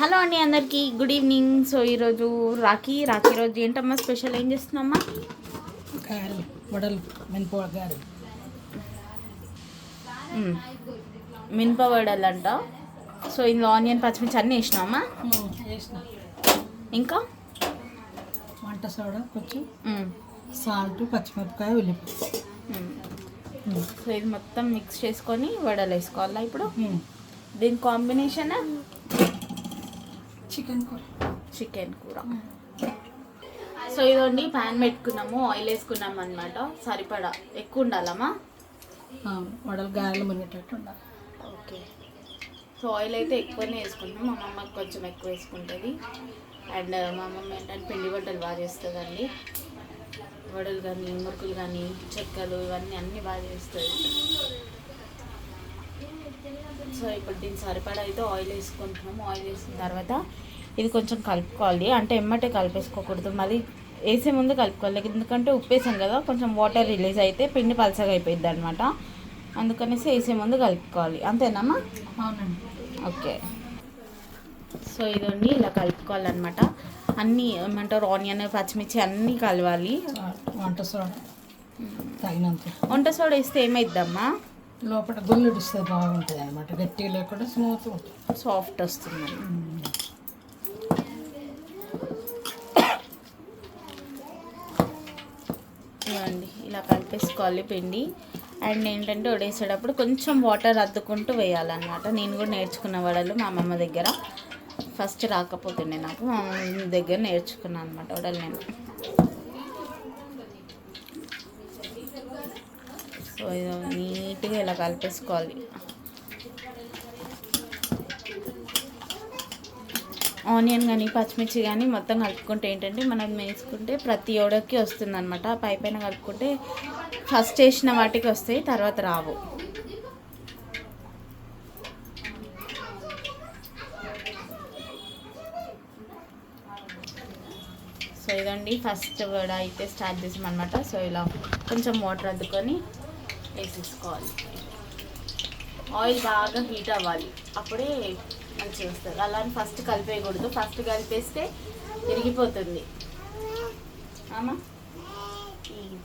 Hello అండి అందరికీ. Good evening. So ఈరోజు రాఖీ. రాఖీ రోజు ఏంటమ్మా స్పెషల్? ఏం చేస్తున్నామ్మా? గారెలు వడలు మినప గారెలు. మ్మ్. మినపవడలు అంట సో ఇందులో ఆనియన్ పచ్చిమిర్చి అన్నీ వేసినామా వేసిన. ఇంకా? వంట సోడా కొంచెం. సాల్ట్ పచ్చిమిరపకాయ ఉల్లిపాయ. సో ఇది మొత్తం మిక్స్ చేసుకొని వడలు వేసుకోవాలా ఇప్పుడు. దీని కాంబినేషన్? చికెన్ కూర. చికెన్ కూర. సో ఇదండి ప్యాన్ పెట్టుకున్నాము ఆయిల్ వేసుకున్నాం అనమాట సరిపడా. ఎక్కువ ఉండాలమ్మా? వడలు గారెలు మునిగేటట్టు ఉండాలి. ఓకే. సో ఆయిల్ అయితే ఎక్కువనే వేసుకుంటాం మా మమ్మకి కొంచెం ఎక్కువ వేసుకుంటుంది. అండ్ మా మమ్మ ఏంటంటే పిండి వంటలు బాగా చేస్తుందండి. వడలు కానీ మురుకులు కానీ చెక్కలు ఇవన్నీ అన్నీ బాగా చేస్తుంది. సో ఇప్పుడు దీని సరిపడా అయితే ఆయిల్ వేసుకుంటున్నాము. ఆయిల్ వేసిన తర్వాత ఇది కొంచెం కలుపుకోవాలి. అంటే ఎమ్మటే కలిపేసుకోకూడదు. మళ్ళీ వేసే ముందు కలుపుకోవాలి. ఎందుకంటే ఉప్పు వేసాం కదా కొంచెం వాటర్ రిలీజ్ అయితే పిండి పలసగా అయిపోయింది అనమాట అందుకనేసి వేసే ముందు కలుపుకోవాలి. అంతేనమ్మా? అవునండి. ఓకే. సో ఇదండి ఇలా కలుపుకోవాలన్నమాట. అన్నీ ఏమంటారు ఆనియన్ పచ్చిమిర్చి అన్నీ కలవాలి. వంట సోడా తగినంత. వంట సోడా వేస్తే ఏమైద్దమ్మా లోపల గుల్లుడు బాగుంటుంది అనమాట గట్టి లేకుండా స్మూత్ ఉంటుంది. సాఫ్ట్ వస్తుంది. ఇవ్వండి ఇలా కలిపేసుకోవాలి పిండి. అండ్ ఏంటంటే వడేసేటప్పుడు కొంచెం వాటర్ అద్దుకుంటూ వేయాలన్నమాట. నేను కూడా నేర్చుకున్న వడలు మా అమ్మమ్మ దగ్గర. ఫస్ట్ రాకపోతుండే నాకు మా అమ్మమ్మ దగ్గర నేర్చుకున్నాను అనమాట వడలు నేను. సో ఇది నీట్గా ఇలా కలిపేసుకోవాలి. ఆనియన్ కానీ పచ్చిమిర్చి కానీ మొత్తం కలుపుకుంటే ఏంటంటే మనం వేసుకుంటే ప్రతి ఓడకి వస్తుంది అనమాట పై పైన కలుపుకుంటే ఫస్ట్ వేసిన వాటికి వస్తాయి తర్వాత రావు. సో ఇదండి ఫస్ట్ వడ అయితే స్టార్ట్ చేసాం అనమాట సో ఇలా కొంచెం వాటర్ అద్దుకొని వేసేసుకోవాలి. ఆయిల్ బాగా హీట్ అవ్వాలి. అప్పుడే మంచిగా వస్తుంది. అలా అని ఫస్ట్ కలిపేయకూడదు. ఫస్ట్ కలిపేస్తే విరిగిపోతుంది. ఆమా ఈ-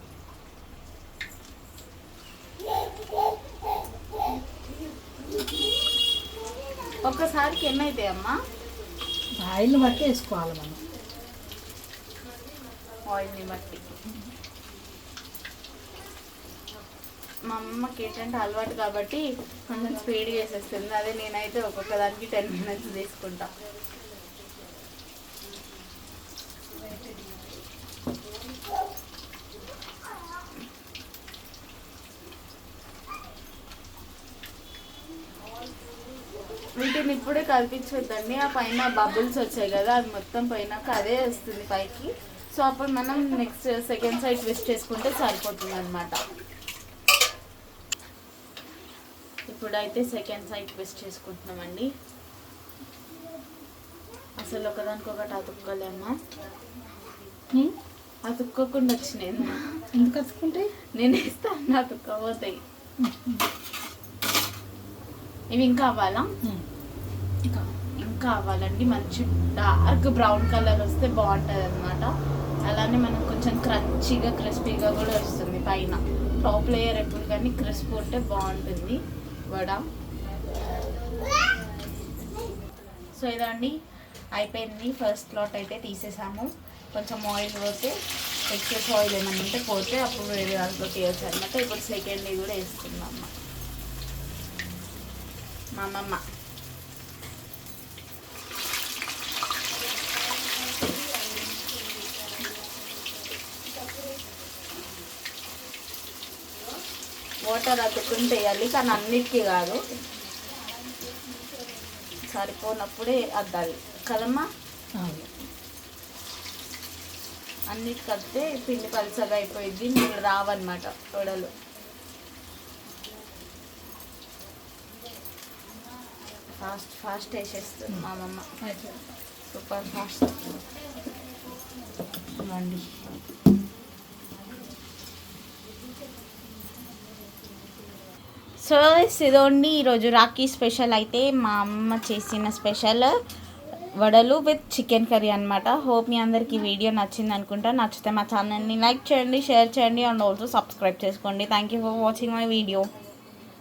ఒక్కసారికి ఎన్నైతాయి అమ్మా? ఆయిల్ బట్టి వేసుకోవాలి మనం. ఆయిల్ని బట్టి. మా అమ్మకి ఏంటంటే అలవాటు కాబట్టి కొంచెం స్పీడ్ చేసేస్తుంది. అదే నేనైతే ఒక్కొక్క దానికి టెన్ మినిట్స్ తీసుకుంటా. వీటిని ఇప్పుడే కల్పించొద్దండి. ఆ పైన బబుల్స్ వచ్చాయి కదా అది మొత్తం పోయినాక అదే వస్తుంది పైకి. సో అప్పుడు మనం నెక్స్ట్ సెకండ్ సైడ్ ట్విస్ట్ చేసుకుంటే సరిపోతుంది అనమాట ఇప్పుడైతే సెకండ్ సైడ్ ట్విస్ట్ చేసుకుంటున్నామండి. అసలు ఒకదానికొకటి అతుక్కోలేమ్మా ఉమ్. అతుక్కోకుండా వచ్చినాయి ఎందుకు అతుకుంటే నేను ఇస్తాను అతుక్కపోతాయి ఇవి ఇంకా అవ్వాలా. ఇంకా. ఇంకా అవ్వాలండి. మంచి డార్క్ బ్రౌన్ కలర్ వస్తే బాగుంటుంది అనమాట అలానే మనకు కొంచెం క్రంచీగా క్రిస్పీగా కూడా వస్తుంది పైన. టాప్ లేయర్ ఎప్పుడు కానీ క్రిస్ప్ ఉంటే బాగుంటుంది. వడ. సో ఇదండి అయిపోయింది. ఫస్ట్ లాట్ అయితే తీసేసాము. కొంచెం ఆయిల్ పోతే ఎక్సెస్ ఆయిల్ ఏమన్నా ఉంటే పోతే అప్పుడు వేరే దాంట్లో తీయచ్చు అనమాట ఇప్పుడు సెకండ్ కూడా వేసుకుందాం మా అమ్మమ్మ. వాటర్ అతుక్కుంటే వేయాలి కానీ అన్నిటికీ కాదు. సరిపోనప్పుడే అద్దాలి. కదమ్మా? అన్నిటికి అద్దే పిండి పలుసగా అయిపోయింది నీళ్ళు రావన్నమాట వడలు ఫాస్ట్ ఫాస్ట్ వేసేస్తుంది మా అమ్మమ్మ. Super fast. ఇవ్వండి. సో ఇదండి ఈరోజు రాఖీ స్పెషల్ అయితే మా అమ్మ చేసిన స్పెషల్ వడలు విత్ చికెన్ కర్రీ అనమాట హోప్ మీ అందరికి వీడియో నచ్చింది అనుకుంటా. నచ్చితే మా ఛానల్ని లైక్ చేయండి షేర్ చేయండి అండ్ ఆల్సో సబ్స్క్రైబ్ చేసుకోండి. Thank you for watching my video